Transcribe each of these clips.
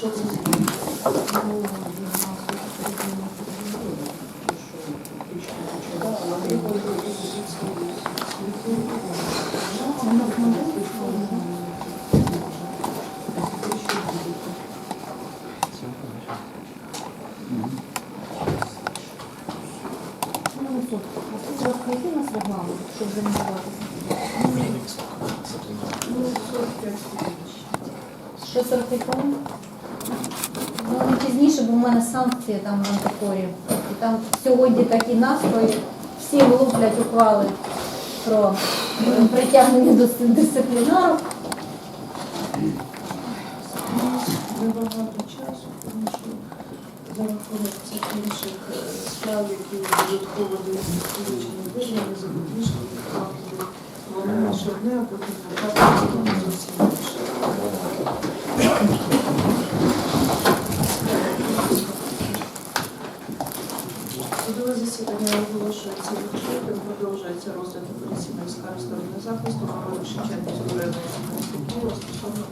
що це? Розкажи нас регламент, щоб замінуватися. Що 45 хвилин? Ну, не пізніше, бо в мене там в антикорі. І там сьогодні такі настрої, всі луплять ухвали про е, притягнення до дисциплінару. Е, вони лише одне, а потім зовсім інше. Судове засідання оголошується відкритим, продовжується розгляд апеляційної скарги сторони захисту Мамою Шевченківського районного суду стосовно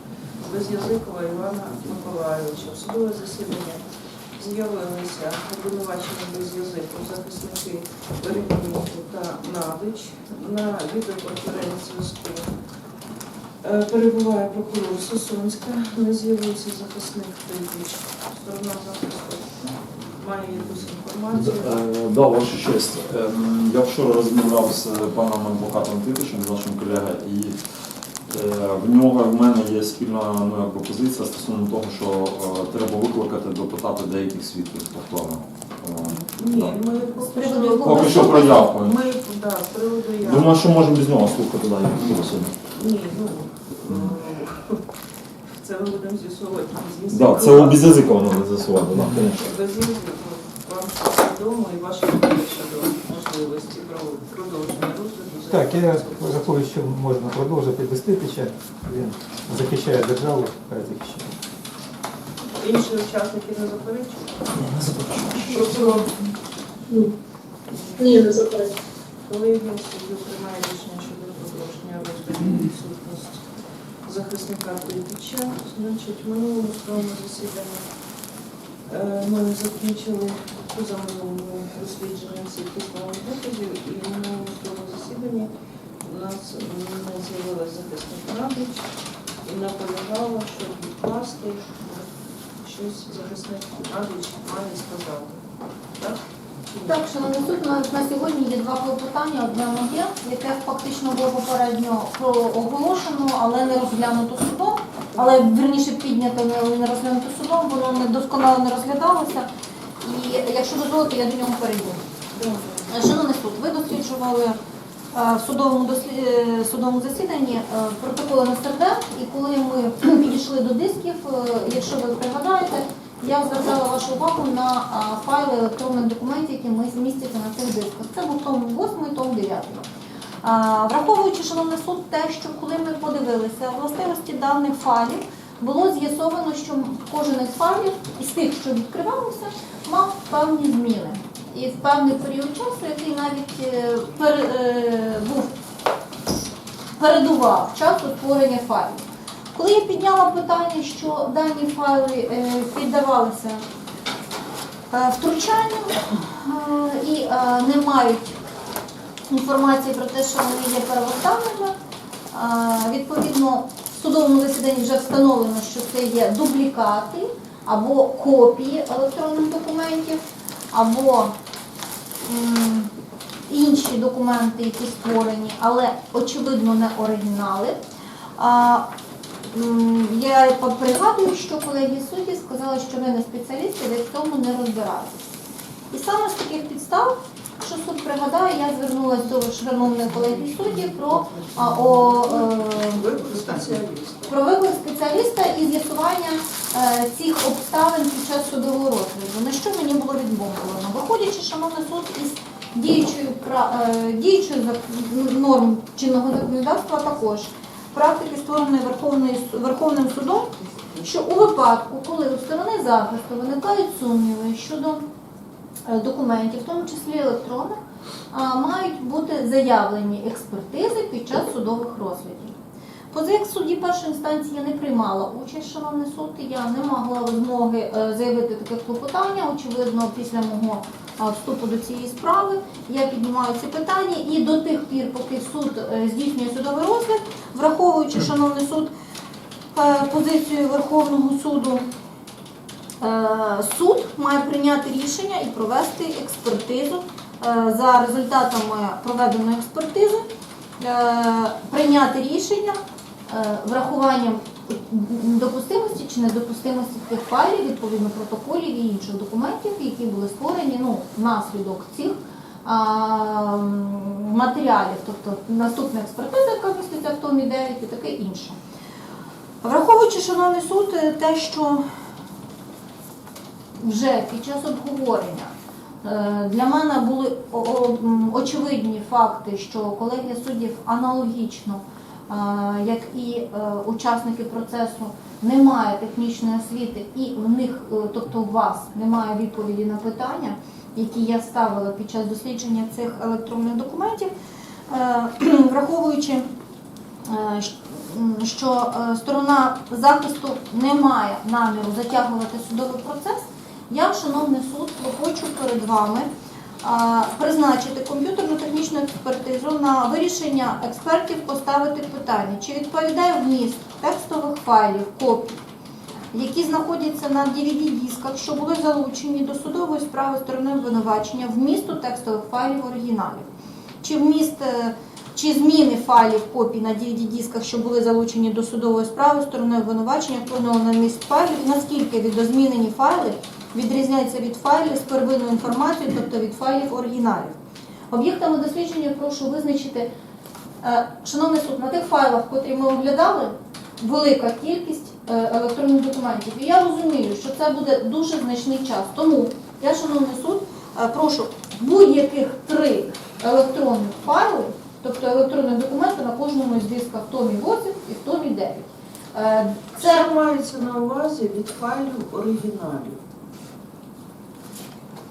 Без'язикова Івана Миколайовича. В судове засідання з'явилися обвинувачені Без'язиков, захисники Перемінку та Надич. На відеоконференц-зв'язку е, перебуває прокурор Сосунська, не з'явився захисник Тайбіч. Сторона захисту має якусь інформацію. Е, Да, ваша честь. Ем, Я вчора розмовляв з паном адвокатом Титичем, нашим колегою, і е, в нього в мене є спільна ну, якби, позиція стосовно того, що е, треба викликати допитати деяких свідків повторно. Ні, да. ми З поки приводу що... Поки що про явку. Ми, да, з приводу я. Думаю, що можемо без нього слухати далі. сьогодні. Ні, ну, це ми будемо з'ясовувати. Звісно, Да, це у Безязикова треба з'ясувати, звісно. Без язику. Вам відомо і думки щодо можливості продовження розгляду. Так, я рахую, що можна продовжити без Титича. Він захищає державу, хай захищає. Інші учасники не заперечують? Не заперечую. Прокурор Ні, не заперечую. колегія суддю приймає рішення щодо продовження розгляду відсутності захисника Титича. Значить, в минулому судовому засіданні е, ми закінчили позаминулому дослідження всіх письмових доказів і в минулому судовому засіданні у нас не з'явилася захисник Радич і наполягала, щоб відкласти щось захисник Радич має сказати. Так? Так, шановний суд, на, на сьогодні є два клопотання. Одне моє, яке фактично було попередньо оголошено, але не розглянуто судом. Але верніше піднято, не, розглянуто судом, воно не досконало не розглядалося. І якщо дозволите, я до нього перейду. Шановний суд, ви досліджували е, в судовому, дослі... е, судовому засіданні е, протоколи НСРД, і коли ми підійшли до дисків, якщо ви пригадаєте, я звертала вашу увагу на файли електронних документів, які ми змістяться на цих дисках. Це був том 8 і том 9. А, Враховуючи, шановний суд, те, що коли ми подивилися властивості даних файлів, було з'ясовано, що кожен із файлів із тих, що відкривалося, мав певні зміни. І в певний період часу, який навіть е, пер, е, був передував часу створення файлів. Коли я підняла питання, що дані файли е, піддавалися е, втручанню е, і не мають інформації про те, що вони є первостанними. Відповідно, в судовому засіданні вже встановлено, що це є дублікати або копії електронних документів, або інші документи, які створені, але очевидно не оригінали. Я пригадую, що колеги судді сказали, що ви не спеціалісти, ви в цьому не розбираєтесь. І саме з таких підстав, що суд пригадає, я звернулася до шановної колеги судді про, а, о, е, про виклик спеціаліста і з'ясування е, цих обставин під час судового розгляду. На що мені було відмовлено? Виходячи, шановний суд, із діючої пра- е, діючої зак- норм чинного законодавства, також практики, створеної Верховним судом, що у випадку, коли у сторони захисту виникають сумніви щодо е, документів, в тому числі електронних, мають бути заявлені експертизи під час судових розглядів. Позик судді першої інстанції я не приймала участь, шановний суд, я не могла змоги е, заявити таке клопотання. Очевидно, після мого вступу до цієї справи я піднімаю ці питання і до тих пір, поки суд е, здійснює судовий розгляд, враховуючи, шановний суд, е, позицію Верховного суду. Е, Суд має прийняти рішення і провести експертизу Е, за результатами проведеної експертизи, прийняти рішення врахуванням допустимості чи недопустимості тих файлів, відповідно протоколів і інших документів, які були створені ну, внаслідок цих матеріалів, тобто наступна експертиза, яка міститься в томі 9 і таке інше. Враховуючи, шановний суд, те, що вже під час обговорення е, для мене були очевидні факти, що колегія суддів аналогічно, е, як і е, учасники процесу, не має технічної освіти, і в них, тобто у вас, немає відповіді на питання, які я ставила під час дослідження цих електронних документів, Е, враховуючи е, що е, сторона захисту не має наміру затягувати судовий процес, я, шановний суд, хочу перед вами призначити комп'ютерну технічну експертизу на вирішення експертів поставити питання, чи відповідає вміст текстових файлів, копій, які знаходяться на DVD-дисках, що були залучені до судової справи сторони обвинувачення вмісту текстових файлів оригіналів. Чи вміст е, чи зміни файлів копій на DVD-дисках, що були залучені до судової справи стороною обвинувачення, вплинуло на міст файлів, і наскільки відозмінені файли відрізняються від файлів з первинною інформацією, тобто від файлів оригіналів. Об'єктами дослідження прошу визначити, е, шановний суд, на тих файлах, котрі ми оглядали, велика кількість електронних документів. І я розумію, що це буде дуже значний час. Тому я, шановний суд, е, прошу будь-яких три електронних файли, тобто електронних документи на кожному із дисках в томі 8 і в томі 9. Е, Це Що мається на увазі від файлів оригіналів?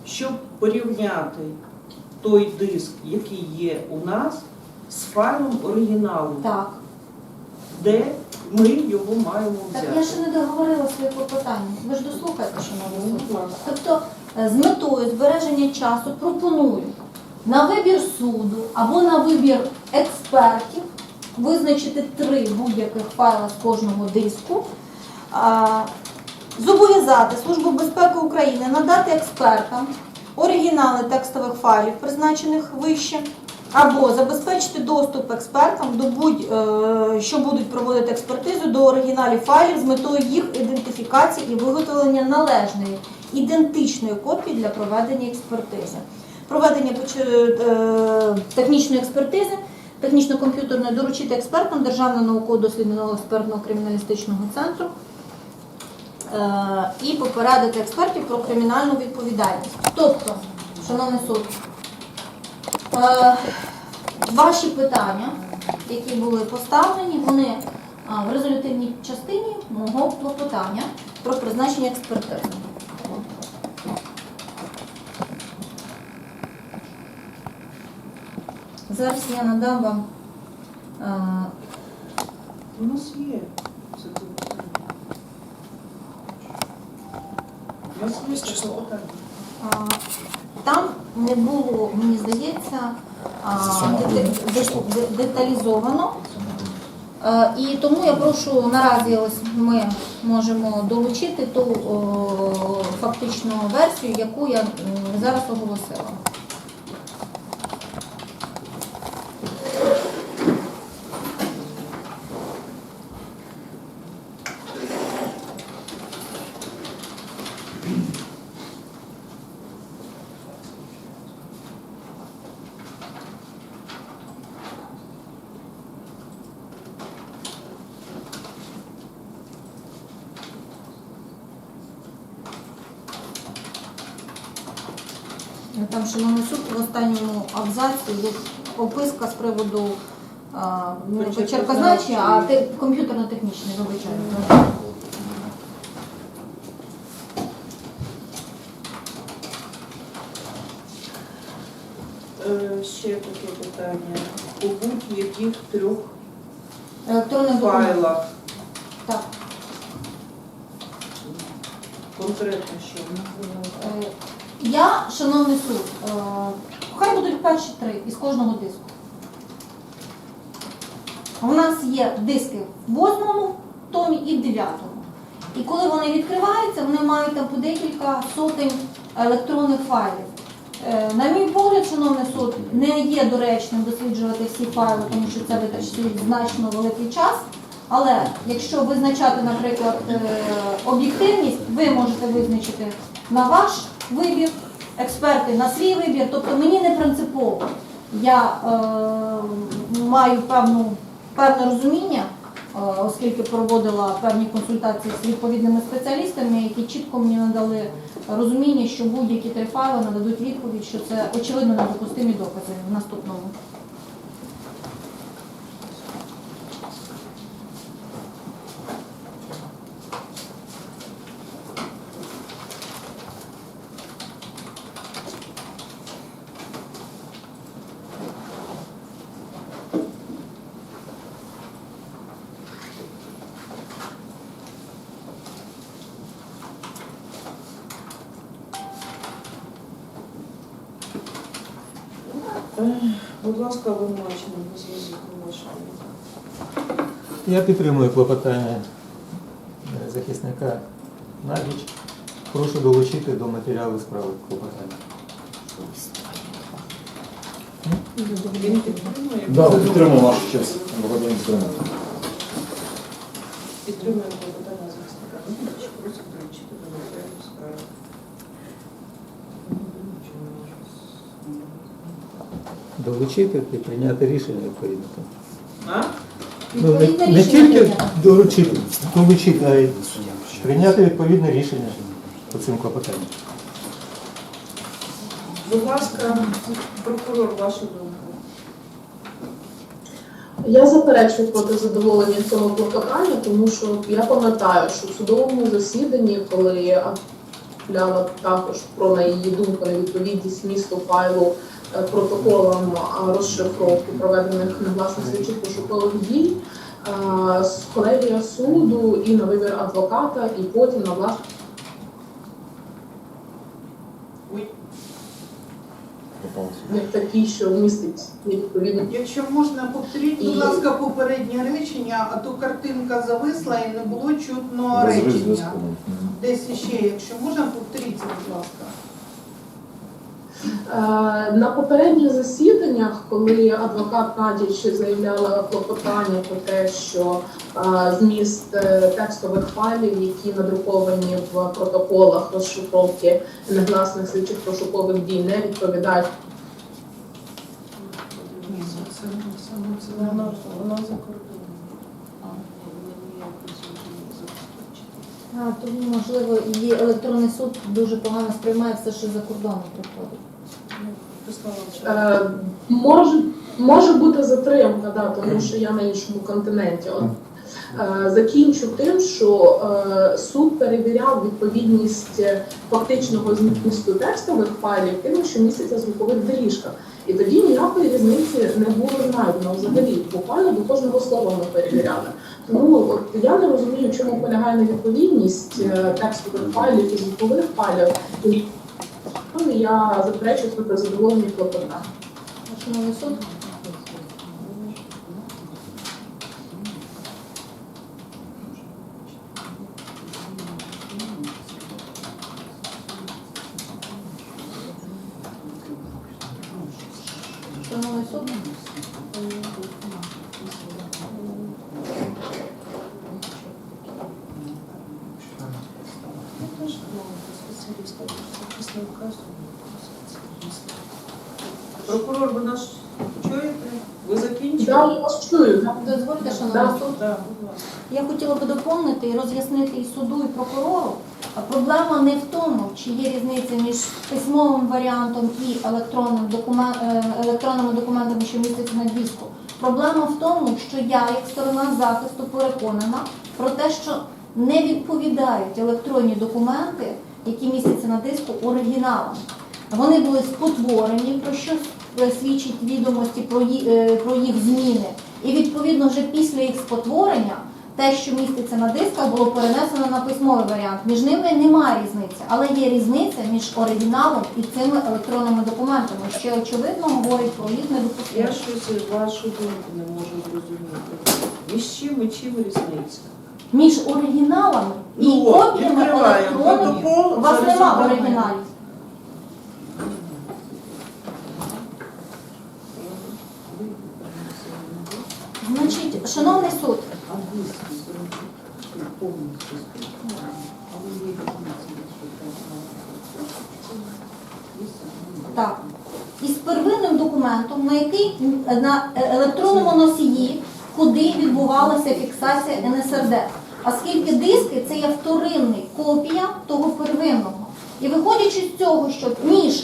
Щоб порівняти той диск, який є у нас, з файлом оригіналу, так. де ми його маємо Так взяти. я ще не договорила своє клопотання. Ви ж дослухайте, шановні. суд. Тобто е, з метою збереження часу пропоную на вибір суду або на вибір експертів визначити три будь-яких файла з кожного диску. Зобов'язати Службу безпеки України надати експертам оригінали текстових файлів, призначених вище, або забезпечити доступ експертам до будь, е, що будуть проводити експертизу до оригіналів файлів з метою їх ідентифікації і виготовлення належної ідентичної копії для проведення експертизи. Проведення е, технічної експертизи, технічно-комп'ютерної доручити експертам Державного науково-дослідного експертного криміналістичного центру е, і попередити експертів про кримінальну відповідальність. Тобто, шановний суд, ваші питання, які були поставлені, вони в резолютивній частині мого клопотання про призначення експертизи. Зараз я надам вам е, У нас є це. У нас є це питання. Там не було, мені здається, деталізовано. Е, І тому я прошу наразі ось ми можемо долучити ту фактичну версію, яку я зараз оголосила. Там, шановний суд, в абзаці є описка з приводу а, не почеркозначення, а те- комп'ютерно-технічне, вибачаю. Е, Ще таке питання. По будь-яких трьох документів. файлах. Так. Конкретно що? Е, Я, шановний суд, е, хай будуть перші три із кожного диску. У нас є диски в восьмому томі і в дев'ятому. І коли вони відкриваються, вони мають там по декілька сотень електронних файлів. Е, На мій погляд, шановний суд, не є доречним досліджувати всі файли, тому що це витрачить значно великий час. Але якщо визначати, наприклад, е, об'єктивність, ви можете визначити на ваш вибір, експерти на свій вибір. Тобто мені не принципово. Я е, маю певну, певне розуміння, е, оскільки проводила певні консультації з відповідними спеціалістами, які чітко мені надали розуміння, що будь-які три файли нададуть відповідь, що це очевидно недопустимі докази в наступному. Будь ласка, обвинувачення без зв'язку вашого. Я підтримую клопотання е, захисника Надіч. Прошу долучити до матеріалу справи клопотання. Він підтримує. Да, підтримую вашу честь. Благодарю, підтримую. Підтримуємо клопотання захисника. Ну, що долучити до матеріалів справи. Долучити і прийняти рішення відповідно. А? Ну, не, не тільки прийнято. долучити, долучити, а й прийняти відповідне рішення по цим клопотанням. Будь ласка, прокурор, вашу думку. Я заперечую проти задоволення цього клопотання, тому що я пам'ятаю, що в судовому засіданні, коли апеляла також про на її думку невідповідність місту файлу е, протоколам а, розшифровки проведених негласних слідчих пошукових дій, е, з колегія суду і на вибір адвоката, і потім на власне як такий, що містить невідповідну Якщо можна, повторіть, будь ласка, попереднє речення, а то картинка зависла і не було чутно речення. Десь іще, якщо можна, повторіть це, будь ласка. Е, На попередніх засіданнях, коли адвокат Надіч заявляла клопотання про те, що е, зміст е, текстових файлів, які надруковані в протоколах розшифровки негласних слідчих пошукових дій, не відповідають Ні, це саме це вона, вона за кордоном. А, вона ніякої зміни не забезпечить. А, тому, можливо, її електронний суд дуже погано сприймає все, що за кордоном приходить. Ну, Е, Може, може бути затримка, да, тому що я на іншому континенті. От, е, закінчу тим, що е, суд перевіряв відповідність е, фактичного змісту текстових файлів тим, що містяться в звукових доріжках. І тоді ніякої різниці не було знайдено взагалі. Буквально до кожного слова ми перевіряли. Тому от я не розумію, чому полягає невідповідність е, текстових файлів і звукових файлів. Тому я заперечую себе задоволення клопота. Шановний суд. Шановний суд. Я теж думала, спеціаліста, захисника спеціаліста. Прокурор, ви нас чуєте? Ви закінчили? Да, я вас чую. да. Дозвольте, шановний Да. суд. Так, будь ласка. Я хотіла би доповнити і роз'яснити і суду, і прокурору. Проблема не в тому, чи є різниця між письмовим варіантом і електронним докумен... е, електронними документами, що містяться на диску. Проблема в тому, що я, як сторона захисту, переконана про те, що не відповідають електронні документи, які містяться на диску, оригіналам. Вони були спотворені, про що свідчить відомості е, про їх зміни. І відповідно вже після їх спотворення те, що міститься на дисках, було перенесено на письмовий варіант. Між ними немає різниці, але є різниця між оригіналом і цими електронними документами, що очевидно говорить про їх Я недопустимість. щось вашу думку не можу зрозуміти. Між чим і чим різниця? Між оригіналами і Ну, копіями відкриваємо електронними у вас за нема оригіналів. Значить, шановний суд, Так. Із первинним документом, на який на електронному носії, куди відбувалася фіксація НСРД. Оскільки диски це є вторинний копія того первинного. І виходячи з цього, що між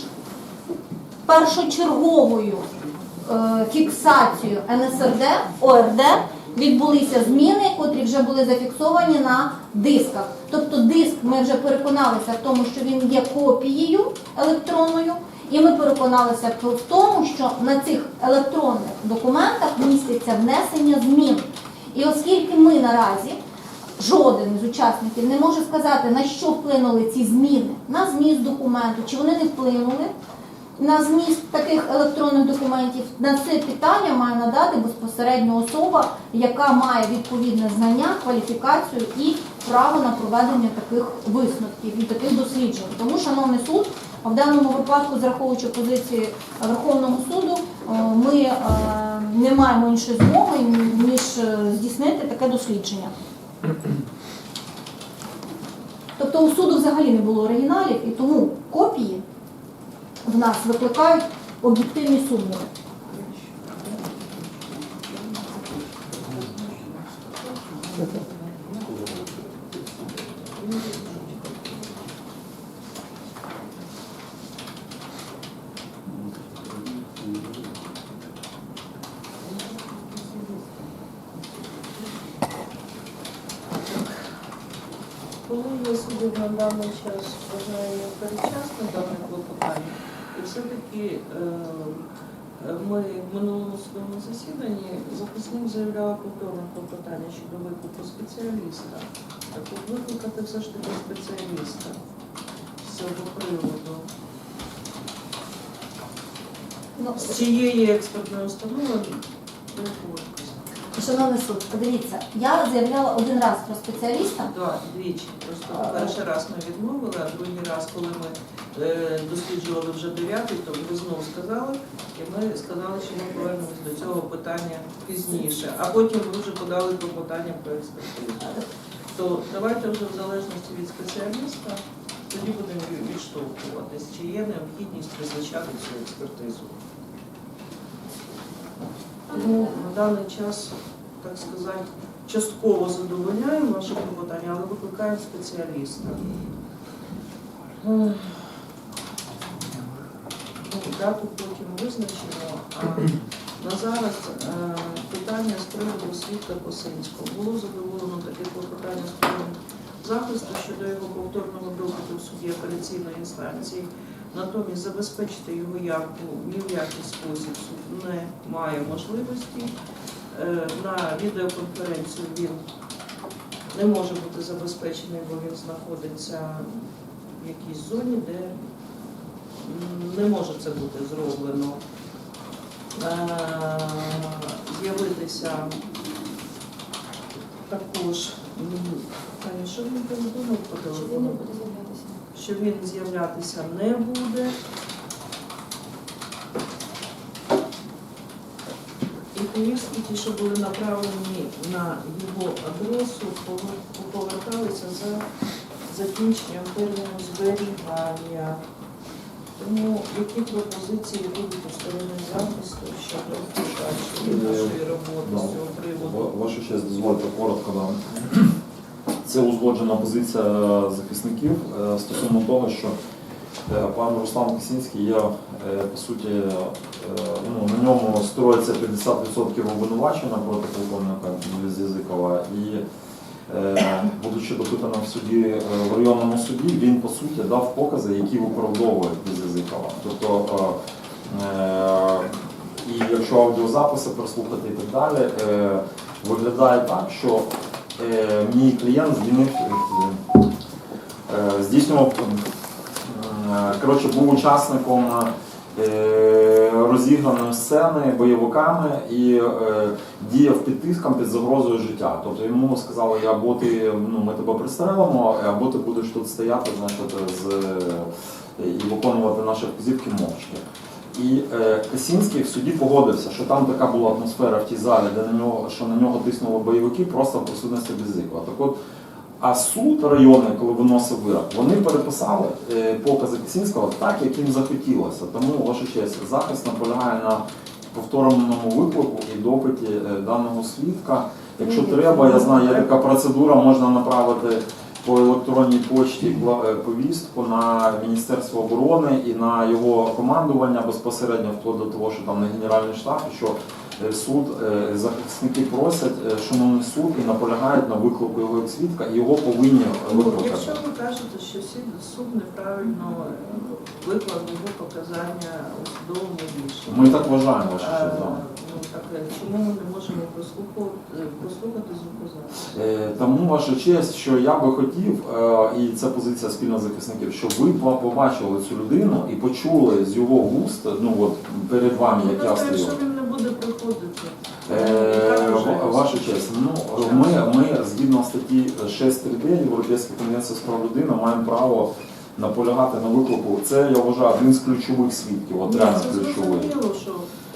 першочерговою е, фіксацією НСРД, ОРД відбулися зміни, котрі вже були зафіксовані на дисках. Тобто диск ми вже переконалися в тому, що він є копією електронною, і ми переконалися в тому, що на цих електронних документах міститься внесення змін. І оскільки ми наразі жоден з учасників не може сказати, на що вплинули ці зміни, на зміст документу, чи вони не вплинули на зміст таких електронних документів, на це питання має надати безпосередньо особа, яка має відповідне знання, кваліфікацію і право на проведення таких висновків і таких досліджень. Тому, шановний суд, в даному випадку, зраховуючи позиції Верховного суду, е, ми е, не маємо іншої змоги, ніж е, здійснити таке дослідження. Тобто у суду взагалі не було оригіналів, і тому копії в нас викликають об'єктивні сумніви. Коли я собі на даний час вважаю передчасно дане клопотання, все-таки е, е, ми в минулому судовому засіданні захисник заявляв повторне клопотання щодо виклику спеціаліста. Так от викликати все ж таки спеціаліста з цього приводу. Ну, З цієї експертної установи до якого? Шановний суд, подивіться, я заявляла один раз про спеціаліста. Два, двічі. Просто перший раз ми відмовили, а другий раз, коли ми е, досліджували вже дев'ятий, то ви знову сказали, і ми сказали, що ми повернемось до цього питання пізніше. А потім ви вже подали клопотання про експертизу. То давайте вже в залежності від спеціаліста тоді будемо відштовхуватись, чи є необхідність призначати цю експертизу. Тому на даний час, так сказати, частково задовольняємо ваше клопотання, але викликаємо спеціаліста. Ех. Ну, Дату потім визначимо. На зараз е, питання з приводу свідка Косинського. Було задоволено таке клопотання з приводу захисту щодо його повторного допиту в суді апеляційної інстанції. Натомість забезпечити його явку ні в який спосіб суд не має можливості. Е, На відеоконференцію він не може бути забезпечений, бо він знаходиться в якійсь зоні, де не може це бути зроблено. Е, З'явитися також, що він по телефону? Що він з'являтися не буде. І повістки ті, що були направлені на його адресу, поверталися за закінченням терміну зберігання. Тому які пропозиції будуть у сторони захисту щодо подальшої нашої роботи з цього приводу? Ва- Ваша честь, дозвольте коротко дам. Це узгоджена позиція захисників е, стосовно того, що е, пан Руслан Кисінський є, е, по суті, е, ну, на ньому строїться 50% обвинувачення проти полковника Язикова. І е, будучи допитаним в суді е, в районному суді, він по суті дав покази, які виправдовують Язикова. Тобто е, е, і якщо аудіозаписи прослухати і так далі, е, виглядає так, що е, мій клієнт змінив, е, здійснював, е, коротше, був учасником е, розіграної сцени бойовиками і е, діяв під тиском під загрозою життя. Тобто йому сказали, або ти ну, ми тебе пристрелимо, або ти будеш тут стояти, значить, з, е, і виконувати наші вказівки мовчки. І е, Касінський в суді погодився, що там така була атмосфера в тій залі, де на нього, що на нього тиснули бойовики, просто в присутності Безикова. Так от, а суд районний, коли виносив вирок, вони переписали е, покази Касінського так, як їм захотілося. Тому, ваша честь, захист наполягає на повторному виклику і допиті е, даного свідка. Якщо треба, я знаю, є така процедура, можна направити по електронній почті е, повістку на Міністерство оборони і на його командування безпосередньо вплоть до того, що там не генеральний штаб, що е, суд, е, захисники просять, шановний суд, і наполягають на виклику його свідка, і його повинні викликати. Якщо ви кажете, що суд- суд неправильно виклав його показання у судовому рішенні. Ми так вважаємо, що так. Ну так е, чому ми не можемо прослухати, е, прослухати звукозапис? Е, Тому ваша честь, що я би хотів, і це позиція спільно захисників, щоб ви побачили цю людину і почули з його вуст, ну от перед вами, як я стою. якщо він не буде приходити? Ваша честь, ну ми, ми згідно статті 6.3 Європейської конвенції з прав людини маємо право наполягати на виклику. Це я вважаю один з ключових свідків, от реально ключовий.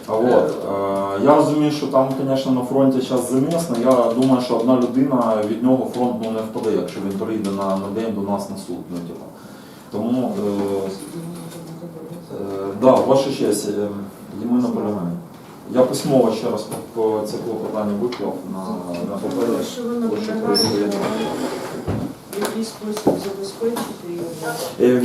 Зрозуміло, от е, я розумію, що там, звісно, на фронті час замісно. Я думаю, що одна людина від нього фронт ну, не впаде, якщо він прийде на, на день до нас на суд. Ну, типу. Тому е, е, да, ваша честь, е, і ми. Я письмово ще раз по, по це клопотання виклав на, на папері. що ви наполягаєте в якийсь спосіб забезпечити його. Е, В